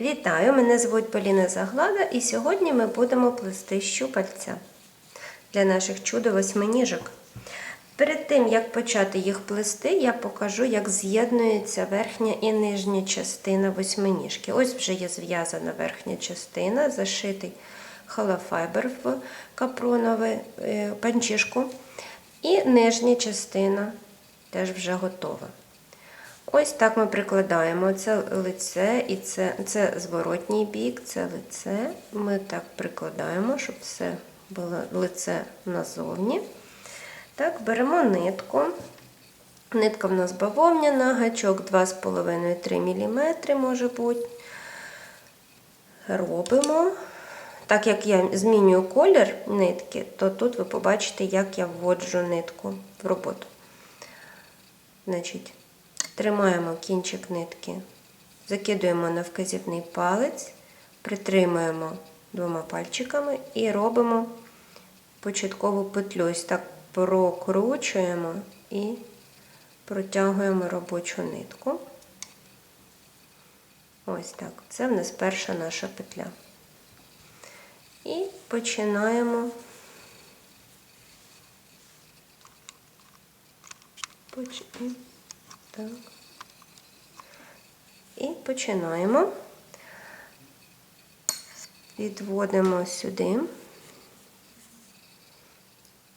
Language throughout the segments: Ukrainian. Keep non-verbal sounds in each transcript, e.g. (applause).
Вітаю! Мене звуть Поліна Заглада і сьогодні ми будемо плести щупальця для наших чудо восьминіжок. Перед тим, як почати їх плести, я покажу, як з'єднується верхня і нижня частина восьминіжки. Ось вже є зв'язана верхня частина, зашитий холофайбер в капронову е, панчішку. І нижня частина теж вже готова. Ось так ми прикладаємо це лице і це, це зворотній бік, це лице. Ми так прикладаємо, щоб все було лице назовні. Так, беремо нитку. Нитка в нас бавовняна, гачок 2,5-3 мм, може бути. Робимо. Так як я змінюю колір нитки, то тут ви побачите, як я вводжу нитку в роботу. Значить, Тримаємо кінчик нитки, закидуємо на вказівний палець, притримуємо двома пальчиками і робимо початкову петлю. Ось так прокручуємо і протягуємо робочу нитку. Ось так. Це в нас перша наша петля. І починаємо. Починаємо. Так. І починаємо. Відводимо сюди.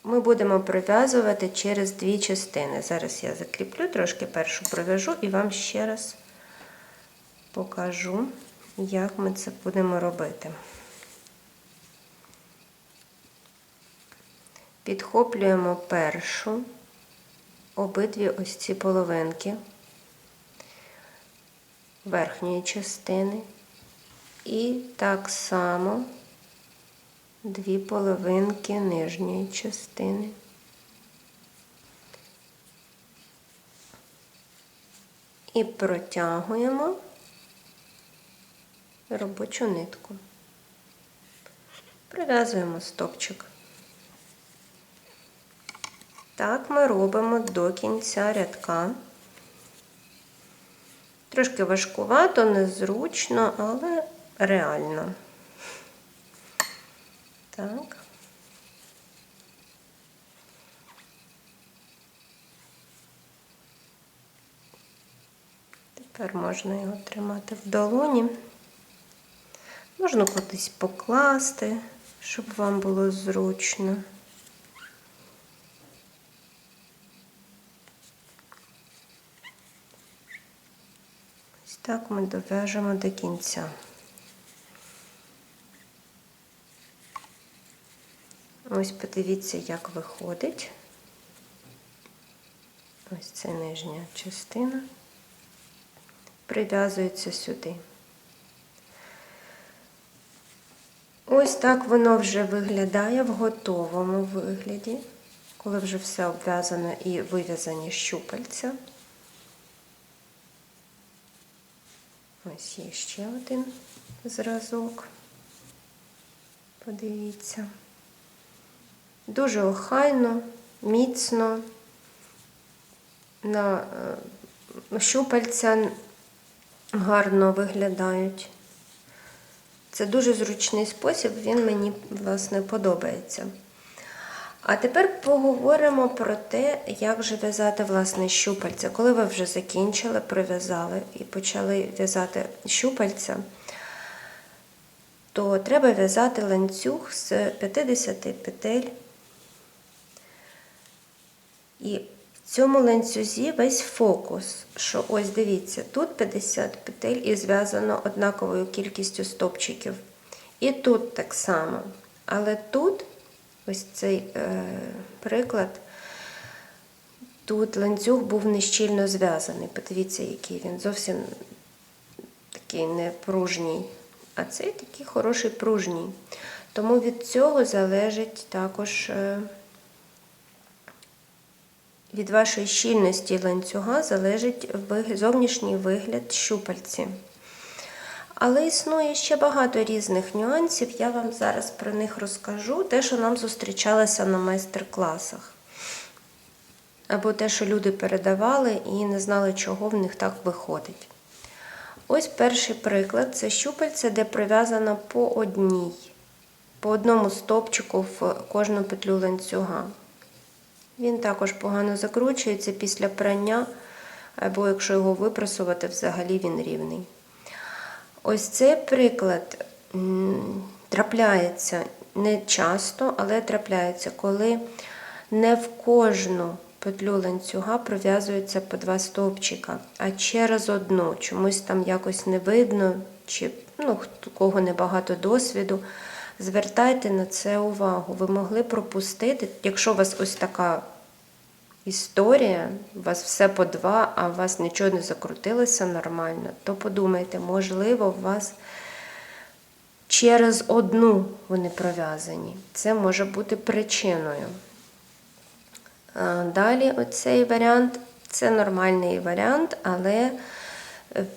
Ми будемо пров'язувати через дві частини. Зараз я закріплю, трошки першу пров'яжу і вам ще раз покажу, як ми це будемо робити. Підхоплюємо першу обидві ось ці половинки верхньої частини і так само дві половинки нижньої частини. І протягуємо робочу нитку. Прив'язуємо стопчик. Так ми робимо до кінця рядка. Трошки важкувато, незручно, але реально. Так. Тепер можна його тримати в долоні. Можна кудись покласти, щоб вам було зручно. Так ми дов'яжемо до кінця. Ось подивіться, як виходить. Ось це нижня частина. Прив'язується сюди. Ось так воно вже виглядає в готовому вигляді, коли вже все обв'язано і вив'язані щупальця. Ось є ще один зразок. Подивіться. Дуже охайно, міцно на е, щупальця гарно виглядають. Це дуже зручний спосіб, він мені, власне, подобається. А тепер поговоримо про те, як же в'язати власне щупальця. Коли ви вже закінчили, прив'язали і почали в'язати щупальця, то треба в'язати ланцюг з 50 петель. І в цьому ланцюзі весь фокус, що ось дивіться, тут 50 петель і зв'язано однаковою кількістю стопчиків. І тут так само. Але тут ось цей е, приклад, тут ланцюг був нещільно зв'язаний. Подивіться, який він зовсім такий непружній. А цей такий хороший пружній. Тому від цього залежить також. Е, від вашої щільності ланцюга залежить зовнішній вигляд щупальці. Але існує ще багато різних нюансів, я вам зараз про них розкажу, те, що нам зустрічалося на майстер-класах. Або те, що люди передавали і не знали, чого в них так виходить. Ось перший приклад це щупальце, де прив'язано по одній, по одному стовпчику в кожну петлю ланцюга. Він також погано закручується після прання, або якщо його випрасувати, взагалі він рівний. Ось цей приклад трапляється не часто, але трапляється, коли не в кожну петлю ланцюга пров'язується по два стовпчика, а через одну. Чомусь там якось не видно, чи ну, кого небагато досвіду. Звертайте на це увагу. Ви могли пропустити, якщо у вас ось така історія, у вас все по два, а у вас нічого не закрутилося нормально, то подумайте, можливо, у вас через одну вони пров'язані. Це може бути причиною. Далі оцей варіант це нормальний варіант, але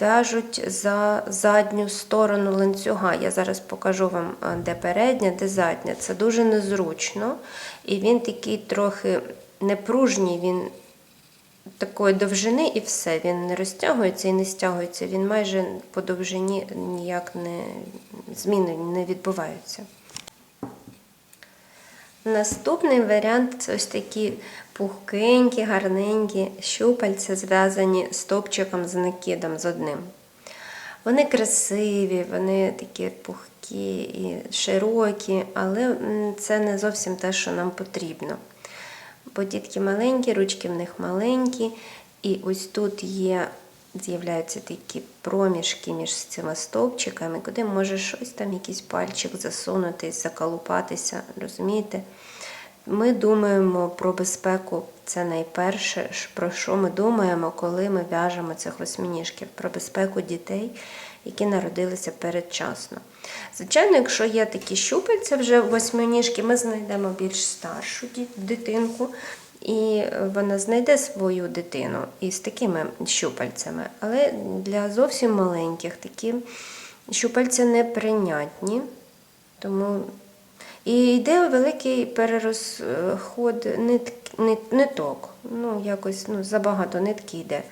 в'яжуть за задню сторону ланцюга. Я зараз покажу вам, де передня, де задня. Це дуже незручно. І він такий трохи непружній, він такої довжини і все. Він не розтягується і не стягується. Він майже по довжині ніяк не зміни не відбуваються. Наступний варіант це ось такі пухкенькі, гарненькі щупальця, зв'язані стовпчиком з накидом з одним. Вони красиві, вони такі пухкі і широкі, але це не зовсім те, що нам потрібно. Бо дітки маленькі, ручки в них маленькі, і ось тут є, з'являються такі проміжки між цими стовпчиками, куди може щось там, якийсь пальчик засунутись, заколупатися, розумієте? Ми думаємо про безпеку. Це найперше, про що ми думаємо, коли ми в'яжемо цих восьминіжків, про безпеку дітей, які народилися передчасно. Звичайно, якщо є такі щупальця вже восьминіжки, ми знайдемо більш старшу дитинку, і вона знайде свою дитину із такими щупальцями. Але для зовсім маленьких такі щупальця неприйнятні. Тому і йде великий перерозход нит, нит, ниток. Ну, якось ну, забагато нитки йде.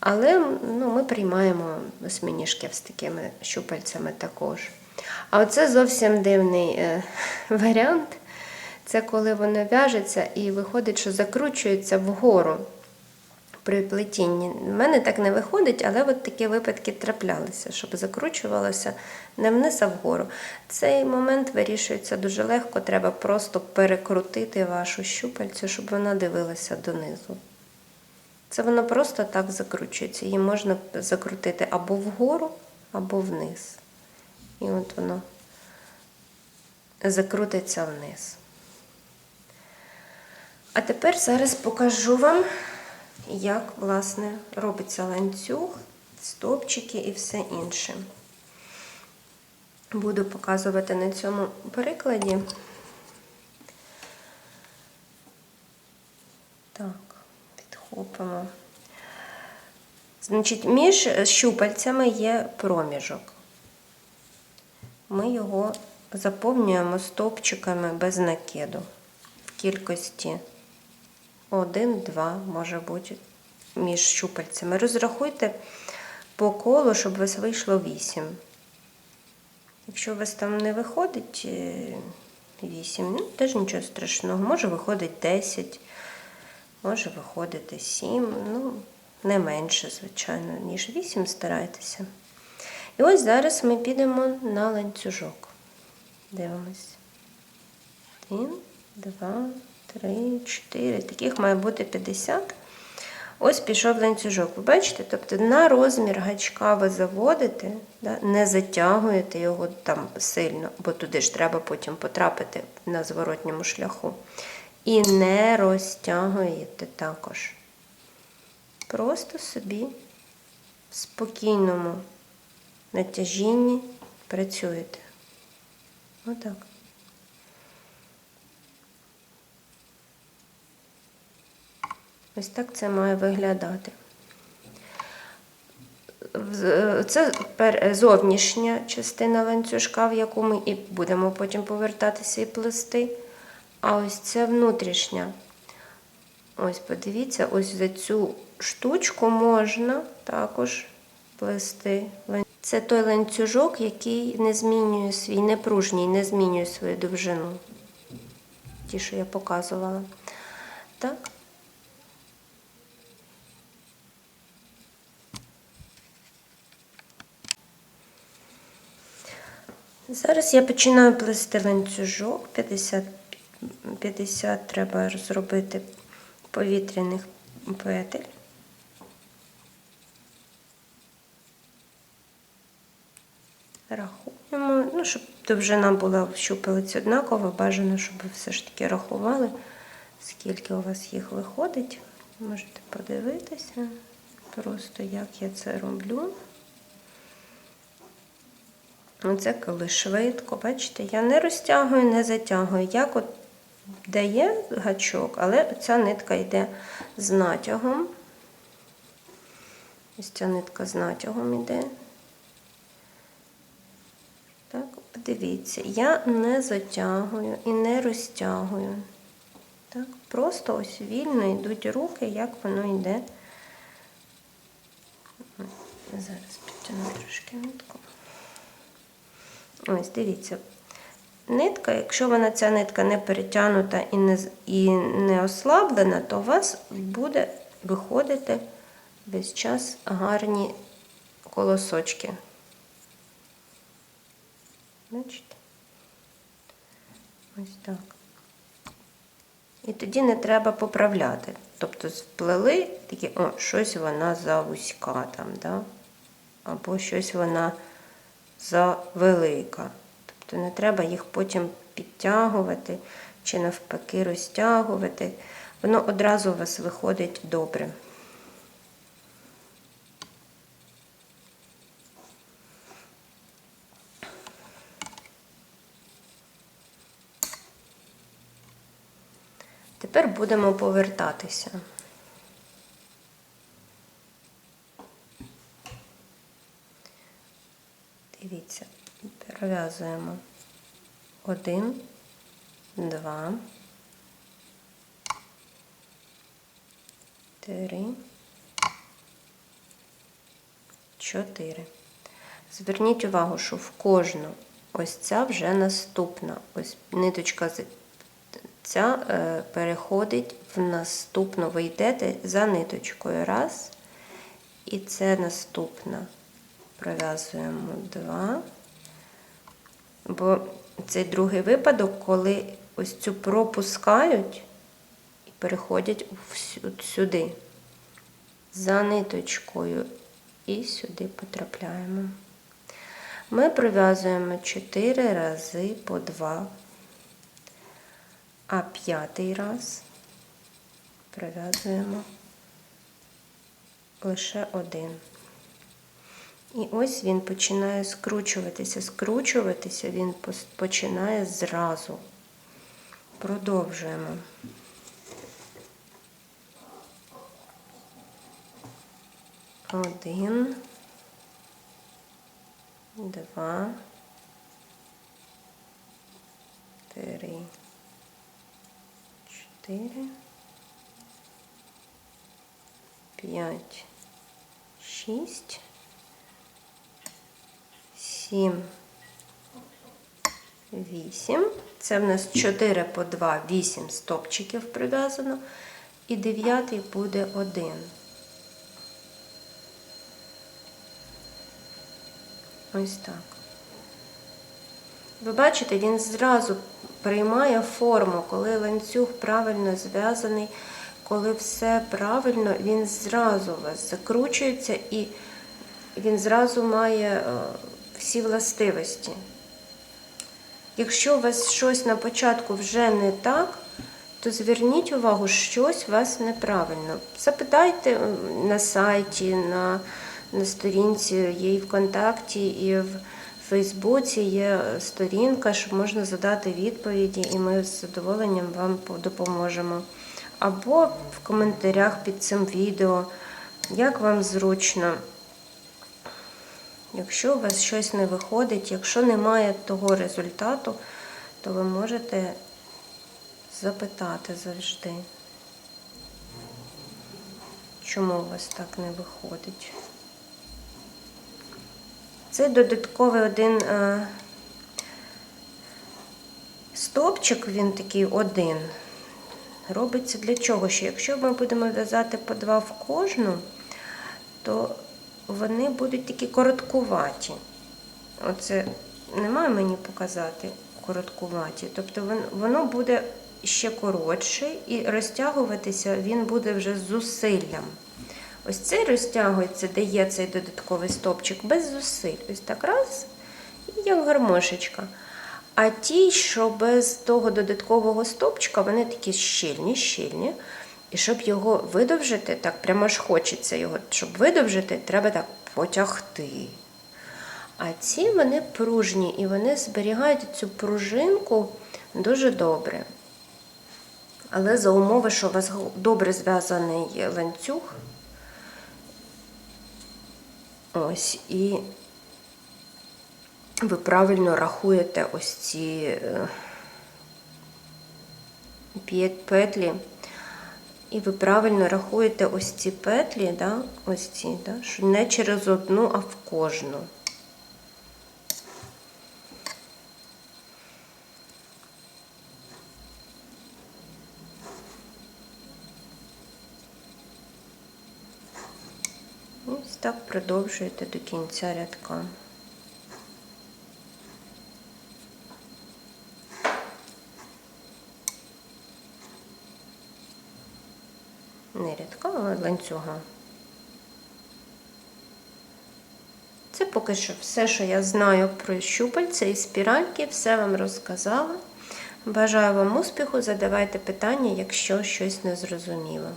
Але ну, ми приймаємо осьминіжки з такими щупальцями також. А оце зовсім дивний е, (laughs) варіант. Це коли воно в'яжеться і виходить, що закручується вгору при плетінні. У мене так не виходить, але от такі випадки траплялися, щоб закручувалося не вниз, а вгору. Цей момент вирішується дуже легко. Треба просто перекрутити вашу щупальцю, щоб вона дивилася донизу. Це воно просто так закручується. Її можна закрутити або вгору, або вниз. І от воно закрутиться вниз. А тепер зараз покажу вам, як власне робиться ланцюг, стовпчики і все інше. Буду показувати на цьому прикладі. Так, підхопимо. Значить, між щупальцями є проміжок. Ми його заповнюємо стовпчиками без накиду в кількості один-два, може бути, між щупальцями. Розрахуйте по колу, щоб у вас вийшло 8. Якщо у вас там не виходить 8, ну, теж нічого страшного. Може виходить 10, може виходити 7, ну, не менше, звичайно, ніж 8 старайтеся. І ось зараз ми підемо на ланцюжок. Дивимось. Один, два, три, чотири. Таких має бути 50. Ось пішов ланцюжок. Ви бачите? Тобто на розмір гачка ви заводите, да? не затягуєте його там сильно, бо туди ж треба потім потрапити на зворотньому шляху. І не розтягуєте також. Просто собі в спокійному натяжінні працюєте. Отак. Ось так це має виглядати. В- Це зовнішня частина ланцюжка, в яку ми і будемо потім повертатися і плести. А ось це внутрішня. Ось подивіться, ось за цю штучку можна також плести. Це той ланцюжок, який не змінює свій, непружній, не змінює свою довжину. Ті, що я показувала. Так. Зараз я починаю плести ланцюжок. 50, 50 треба зробити повітряних петель. Рахуємо, ну, щоб довжина була в однакова, бажано, щоб ви все ж таки рахували, скільки у вас їх виходить. Можете подивитися, просто як я це роблю. Оце коли швидко, бачите, я не розтягую, не затягую. Як от дає гачок, але ця нитка йде з натягом. Ось ця нитка з натягом йде. Так, подивіться, я не затягую і не розтягую. Так, просто ось вільно йдуть руки, як воно йде. Зараз підтягну трошки нитку. Ось, дивіться. Нитка, якщо вона ця нитка не перетягнута і не, і не ослаблена, то у вас буде виходити весь час гарні колосочки. Бачите? Ось так. І тоді не треба поправляти. Тобто сплели такі, о, щось вона завузька там, да? або щось вона завелика. Тобто не треба їх потім підтягувати чи навпаки розтягувати. Воно одразу у вас виходить добре. Тепер будемо повертатися. Дивіться, пров'язуємо один, два, три, чотири. Зверніть увагу, що в кожну ось ця вже наступна. Ось ниточка ця е, переходить в наступну. Ви йдете за ниточкою. Раз. І це наступна. Пров'язуємо два. Бо цей другий випадок, коли ось цю пропускають і переходять сюди. За ниточкою і сюди потрапляємо. Ми пров'язуємо 4 рази по 2, а п'ятий раз пров'язуємо лише один. І ось він починає скручуватися. Скручуватися він починає зразу. Продовжуємо. Один, два, три, чотири, п'ять, шість. Сім, вісім. Це в нас 4 по 2, 8 стопчиків прив'язано. І дев'ятий буде 1. Ось так. Ви бачите, він зразу приймає форму, коли ланцюг правильно зв'язаний, коли все правильно, він зразу у вас закручується і він зразу має е, всі властивості. Якщо у вас щось на початку вже не так, то зверніть увагу, щось у вас неправильно. Запитайте на сайті, на, на сторінці, є і ВКонтакті, і в Фейсбуці є сторінка, що можна задати відповіді, і ми з задоволенням вам допоможемо. Або в коментарях під цим відео, як вам зручно. Якщо у вас щось не виходить, якщо немає того результату, то ви можете запитати завжди, чому у вас так не виходить. Цей додатковий один е, стовпчик, він такий один. Робиться для чого? Що якщо ми будемо в'язати по два в кожну, то вони будуть такі короткуваті. Оце немає мені показати короткуваті. Тобто воно буде ще коротше і розтягуватися він буде вже з зусиллям. Ось цей розтягується, де є цей додатковий стопчик, без зусиль. Ось так раз, і як гармошечка. А ті, що без того додаткового стопчика, вони такі щільні, щільні. І щоб його видовжити, так прямо ж хочеться його, щоб видовжити, треба так потягти. А ці вони пружні і вони зберігають цю пружинку дуже добре. Але за умови, що у вас добре зв'язаний ланцюг. Ось, і ви правильно рахуєте ось ці е, петлі. І ви правильно рахуєте ось ці петлі, да? ось ці, да? що не через одну, а в кожну. Ось так продовжуєте до кінця рядка. Не рядка, ланцюга. Це поки що все, що я знаю про щупальця і спіральки, все вам розказала. Бажаю вам успіху, задавайте питання, якщо щось не зрозуміло.